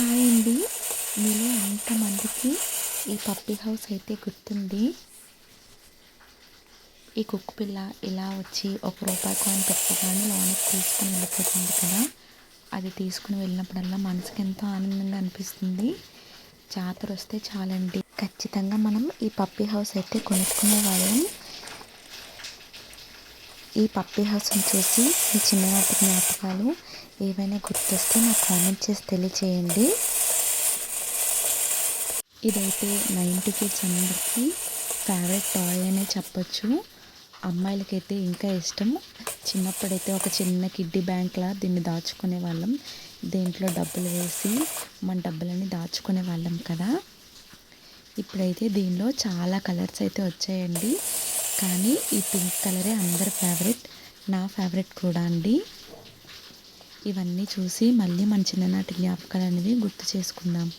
Hi అండి మీలో ఎంతమందికి ఈ పప్పీ హౌస్ అయితే గుర్తుంది? ఈ కుక్క పిల్ల ఇలా వచ్చి ఒక రూపాయి కాయిన్ పెట్టగానే లోనికి తీసుకుని వెళ్ళిపోతుంది కదా. అది తీసుకుని వెళ్ళినప్పుడల్లా మనసుకి ఎంతో ఆనందంగా అనిపిస్తుంది. జాతర వస్తే చాలండి. ఖచ్చితంగా మనం ఈ పప్పీ హౌస్ అయితే కొనుక్కునే వాళ్ళం. ఈ పప్పీ హౌస్ని చూసి మీ చిన్ననాటి జ్ఞాపకాలు ఏవైనా గుర్తొస్తే నాకు కామెంట్ చేసి తెలియచేయండి. ఇదైతే నైంటీ కిడ్స్ అందరికీ ఫేవరెట్ టాయ్ అనే చెప్పొచ్చు. అమ్మాయిలకైతే ఇంకా ఇష్టం. చిన్నప్పుడైతే ఒక చిన్న కిడ్డీ బ్యాంక్లా దీన్ని దాచుకునే వాళ్ళం. దీంట్లో డబ్బులు వేసి మన డబ్బులని దాచుకునే వాళ్ళం కదా. ఇప్పుడైతే దీనిలో చాలా కలర్స్ అయితే వచ్చాయండి. కానీ ఈ పింక్ కలరే అందరి ఫేవరెట్ నా ఫేవరెట్ కూడా అండి. ఇవన్నీ చూసి మళ్ళీ మన చిన్ననాటి జ్ఞాపకాలు అనేవి గుర్తు చేసుకుందాం.